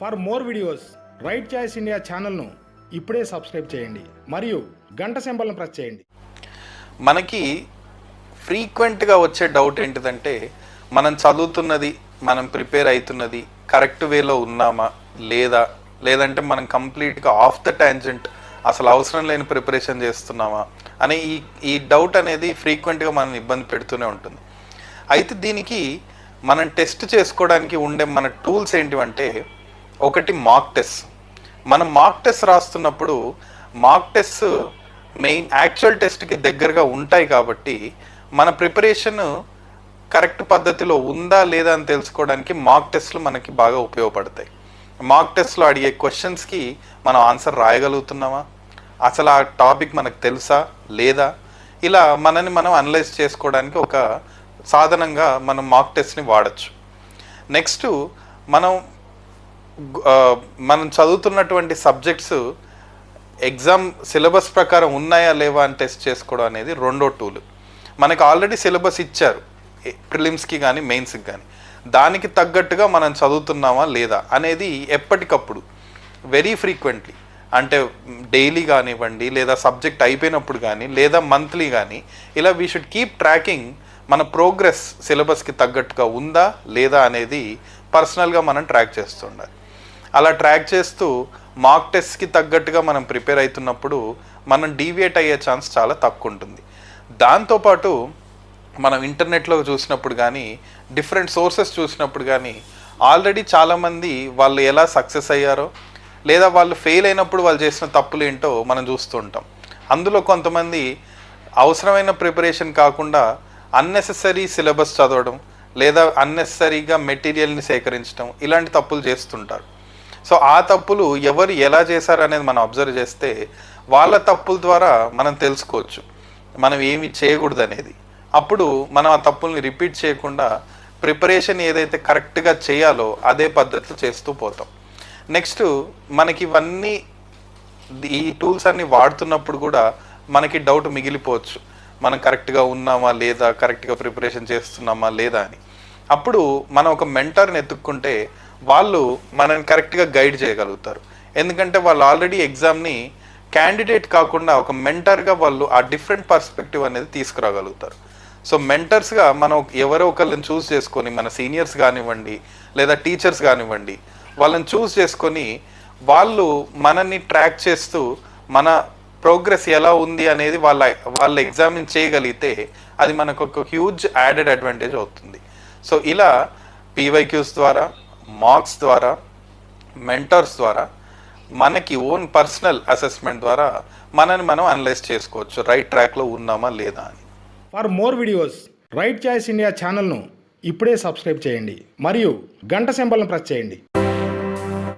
For more videos right choice India ఛానల్ను ఇప్పుడే subscribe చేయండి. మరియు గంట సింబల్ను ప్రెస్ చేయండి. మనకి ఫ్రీక్వెంట్గా వచ్చే డౌట్ ఏంటిదంటే మనం చదువుతున్నది మనం ప్రిపేర్ అవుతున్నది కరెక్ట్ వేలో ఉన్నామా లేదా? లేదంటే మనం కంప్లీట్గా ఆఫ్ ద ట్యాంజెంట్ అసలు అవసరం లేని ప్రిపరేషన్ చేస్తున్నామా అనే ఈ ఈ డౌట్ అనేది ఫ్రీక్వెంట్గా మనం ఇబ్బంది పెడుతూనే ఉంటుంది. అయితే దీనికి మనం టెస్ట్ చేసుకోవడానికి ఉండే మన టూల్స్ ఏంటివంటే ఒకటి మాక్ టెస్ట్. మనం మాక్ టెస్ట్ రాస్తున్నప్పుడు మాక్ టెస్ట్ మెయిన్ యాక్చువల్ టెస్ట్కి దగ్గరగా ఉంటాయి కాబట్టి మన ప్రిపరేషన్ కరెక్ట్ పద్ధతిలో ఉందా లేదా అని తెలుసుకోవడానికి మాక్ టెస్ట్లు మనకి బాగా ఉపయోగపడతాయి. మాక్ టెస్ట్లో అడిగే క్వశ్చన్స్కి మనం ఆన్సర్ రాయగలుగుతున్నామా? అసలు ఆ టాపిక్ మనకు తెలుసా? లేదా? ఇలా మనని మనం అనలైజ్ చేసుకోవడానికి ఒక సాధనంగా మనం మాక్ టెస్ట్ని వాడచ్చు. నెక్స్ట్ మనం మనం చదువుతున్నటువంటి సబ్జెక్ట్స్ ఎగ్జామ్ సిలబస్ ప్రకారం ఉన్నాయా లేవా అని టెస్ట్ చేసుకోవడం అనేది రెండో టూల్. మనకి ఆల్రెడీ సిలబస్ ఇచ్చారు. ప్రిలిమ్స్కి కానీ మెయిన్స్కి కానీ దానికి తగ్గట్టుగా మనం చదువుతున్నామా లేదా అనేది ఎప్పటికప్పుడు వెరీ ఫ్రీక్వెంట్లీ అంటే డైలీ కానివ్వండి లేదా సబ్జెక్ట్ అయిపోయినప్పుడు కానీ లేదా మంత్లీ కానీ ఇలా వీ షుడ్ కీప్ ట్రాకింగ్ మన ప్రోగ్రెస్ సిలబస్కి తగ్గట్టుగా ఉందా లేదా అనేది పర్సనల్గా మనం ట్రాక్ చేస్తుండాలి. అలా ట్రాక్ చేస్తూ మాక్ టెస్ట్కి తగ్గట్టుగా మనం ప్రిపేర్ అవుతున్నప్పుడు మనం డీవియేట్ అయ్యే ఛాన్స్ చాలా తక్కువ ఉంటుంది. దాంతోపాటు మనం ఇంటర్నెట్లో చూసినప్పుడు కానీ డిఫరెంట్ సోర్సెస్ చూసినప్పుడు కానీ ఆల్రెడీ చాలామంది వాళ్ళు ఎలా సక్సెస్ అయ్యారో లేదా వాళ్ళు ఫెయిల్ అయినప్పుడు వాళ్ళు చేసిన తప్పులు ఏంటో మనం చూస్తూ ఉంటాం. అందులో కొంతమంది అవసరమైన ప్రిపరేషన్ కాకుండా అన్నెసెసరీ సిలబస్ చదవడం లేదా అన్నెసరీగా మెటీరియల్ని సేకరించడం ఇలాంటి తప్పులు చేస్తుంటారు. సో ఆ తప్పులు ఎవరు ఎలా చేశారు అనేది మనం అబ్జర్వ్ చేస్తే వాళ్ళ తప్పుల ద్వారా మనం తెలుసుకోవచ్చు. మనం ఏమి చేయకూడదు అనేది అప్పుడు మనం ఆ తప్పుల్ని రిపీట్ చేయకుండా ప్రిపరేషన్ ఏదైతే కరెక్ట్గా చేయాలో అదే పద్ధతిలో చేస్తూ పోతాం. నెక్స్ట్ మనకి ఇవన్నీ ఈ టూల్స్ అన్ని వాడుతున్నప్పుడు కూడా మనకి డౌట్ మిగిలిపోవచ్చు. మనం కరెక్ట్గా ఉన్నామా లేదా కరెక్ట్గా ప్రిపరేషన్ చేస్తున్నామా లేదా అని. అప్పుడు మనం ఒక మెంటర్ని ఎత్తుక్కుంటే వాళ్ళు మనల్ని కరెక్ట్గా గైడ్ చేయగలుగుతారు. ఎందుకంటే వాళ్ళు ఆల్రెడీ ఎగ్జామ్ని క్యాండిడేట్ కాకుండా ఒక మెంటర్గా వాళ్ళు ఆ డిఫరెంట్ పర్స్పెక్టివ్ అనేది తీసుకురాగలుగుతారు. సో మెంటర్స్గా మనం ఎవరో ఒకళ్ళని చూస్ చేసుకొని మన సీనియర్స్ కానివ్వండి లేదా టీచర్స్ కానివ్వండి వాళ్ళని చూస్ చేసుకొని వాళ్ళు మనల్ని ట్రాక్ చేస్తూ మన ప్రోగ్రెస్ ఎలా ఉంది అనేది వాళ్ళ వాళ్ళ ఎగ్జామిన్ చేయగలిగితే అది మనకు ఒక హ్యూజ్ యాడెడ్ అడ్వాంటేజ్ అవుతుంది. సో ఇలా పీవైక్యూస్ ద్వారా మార్క్స్ ద్వారా మెంటర్స్ ద్వారా మనకి ఓన్ పర్సనల్ అసెస్మెంట్ ద్వారా మనని మనం అనలైజ్ చేసుకోవచ్చు. రైట్ ట్రాక్లో ఉన్నామా లేదా అని. For more videos right choice India ఛానల్ను ఇప్పుడే సబ్స్క్రైబ్ చేయండి. మరియు గంట సింబల్ను ప్రెస్ చేయండి.